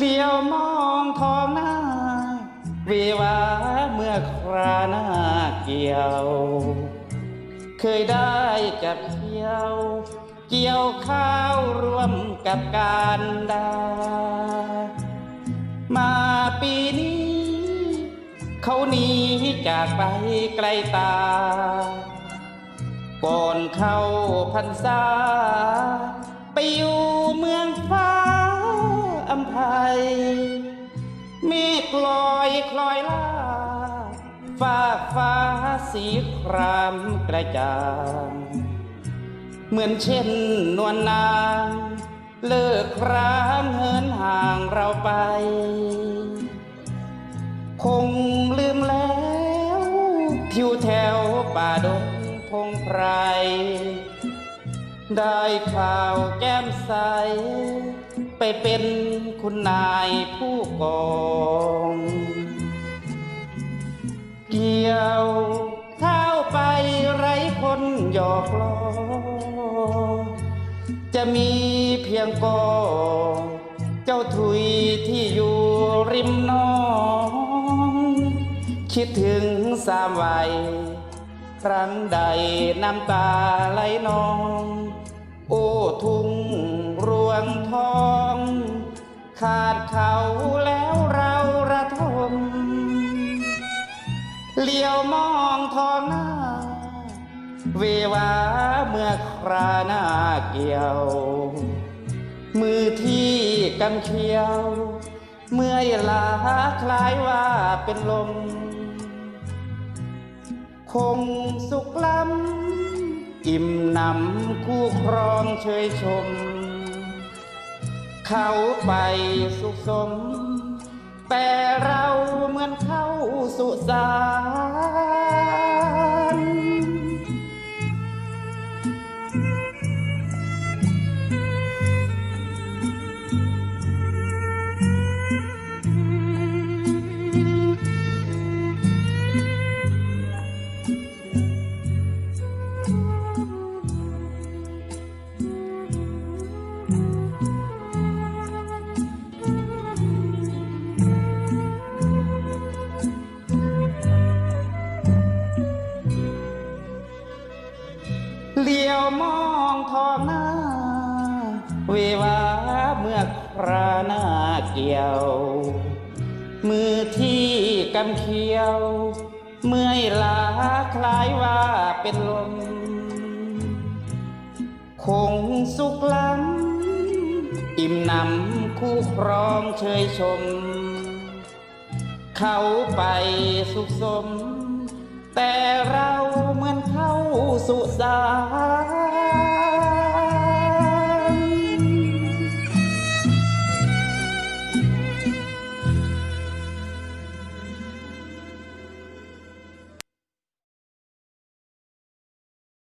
เลี้ยวมองท้องน้าวีวาเมื่อคราหน้าเกี่ยว เคยได้กับเกี่ยว เกี่ยวข้าวร่วมกับการดา มาปีนี้ เขาหนีจากไปไกลตา ก่อนเข้าพรรษา ไปอยู่เมืองฟ้า ไพเมฆลอยคลอยล่าฟ้าฟ้าสีครามกระจ่างเหมือนเช่นนวลนาง เลิกครางเหินห่างเราไป คงลืมแล้วทิวแถวป่าดงพงไพรได้ข่าวแก้มใส ไปเป็นคุณนายผู้กองเกี่ยวข้าวไปไร้คนหยอกล้อจะมีเพียงกอเจ้าถุยที่อยู่ริมน้อง คิดถึงสามวัย ครั้งใดน้ำตาไหลนอง โอ้ทุ่งรวงทอง ขาดเขาแล้วเราระทมเลี้ยวมองทองหน้า เววาเมื่อคราหน้าเกี่ยว มือที่กำเขียว เมื่อยลาคล้ายว่าเป็นลม คงสุขล้ำ อิ่มหนำคู่ครองเชยชม เขาไปสุขสม แต่เราเหมือนเข้าสุสาน เกี่ยว มือที่กำเขียว เมื่อยลาคล้ายว่าเป็นลม คงสุขล้ำอิ่มนำคู่ครองเชยชม เขาไปสุขสม แต่เราเหมือนเข้าสุสาน